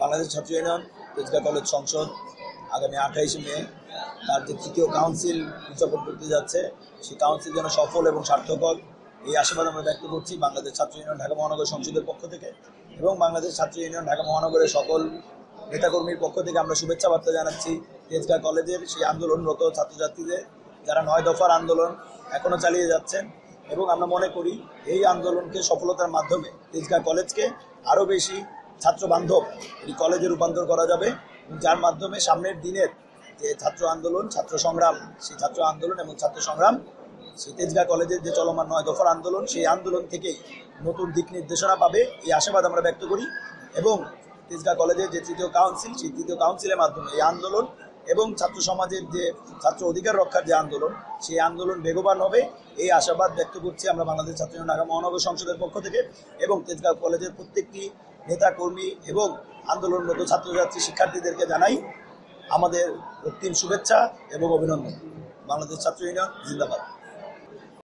বাংলাদেশ ছাত্র union Tejgaon college সংসদ, আগামী আঠাইশে মে তার যে তৃতীয় কাউন্সিল উদযাপন করতে যাচ্ছে, সেই কাউন্সিল যেন সফল এবং সার্থকর, এই আশীর্বাদ আমরা ব্যক্ত করছি বাংলাদেশ ছাত্র ইউনিয়ন ঢাকা মহানগর সংসদের পক্ষ থেকে এবং বাংলাদেশ ছাত্র ইউনিয়ন ঢাকা মহানগরের সকল নেতাকর্মীর পক্ষ থেকে আমরা শুভেচ্ছা বার্তা জানাচ্ছি তেজগাঁ কলেজের সেই আন্দোলনরত ছাত্রছাত্রীদের যারা নয় দফার আন্দোলন এখনও চালিয়ে যাচ্ছেন এবং আমরা মনে করি এই আন্দোলনকে সফলতার মাধ্যমে তেজগাঁ কলেজকে আরও বেশি ছাত্র বান্ধব এই কলেজে রূপান্তর করা যাবে, যার মাধ্যমে সামনের দিনের যে ছাত্র আন্দোলন, ছাত্র সংগ্রাম, সেই ছাত্র আন্দোলন এবং ছাত্র সংগ্রাম, সেই তেজগাঁ কলেজের যে চলমান নয় দফার আন্দোলন, সেই আন্দোলন থেকে নতুন দিক নির্দেশনা পাবে, এই আশাবাদ আমরা ব্যক্ত করি এবং তেজগাঁ কলেজের যে তৃতীয় কাউন্সিল সেই তৃতীয় কাউন্সিলের মাধ্যমে এই আন্দোলন এবং ছাত্র সমাজের যে ছাত্র অধিকার রক্ষার যে আন্দোলন, সেই আন্দোলন বেগবান হবে। এই আশাবাদ ব্যক্ত করছি আমরা বাংলাদেশ ছাত্র ঢাকা মহানগর সংসদের পক্ষ থেকে এবং তেজগাঁও কলেজের প্রত্যেকটি নেতা কর্মী এবং আন্দোলনরত ছাত্রছাত্রী, শিক্ষার্থীদেরকে জানাই আমাদের রক্তিম শুভেচ্ছা এবং অভিনন্দন। বাংলাদেশ ছাত্র ইউনিয়ন, জিন্দাবাদ।